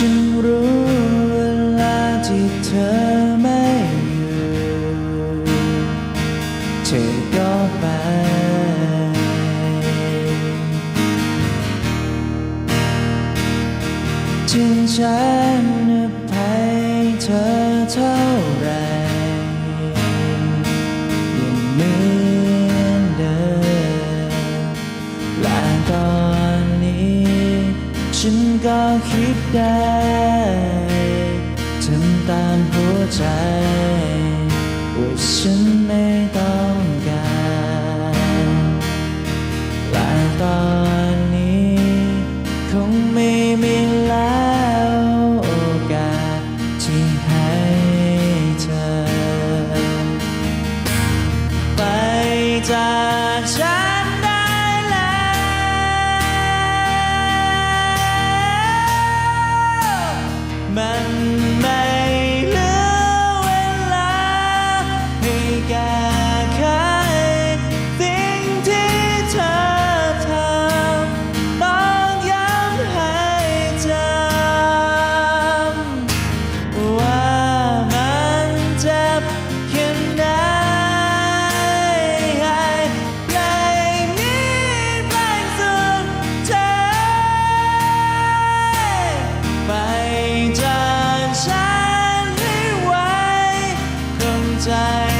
ฉันรู้เวลาที่เธอไม่อยู่เธอก็ไป ถึงฉันอภัยเธอเท่าไร ฉันก็คิดได้ทำตามหัวใจว่าฉันไม่ต้องการและตอนนี้คงไม่มีแล้วโอกาสที่ให้เธอ ไปจาก time.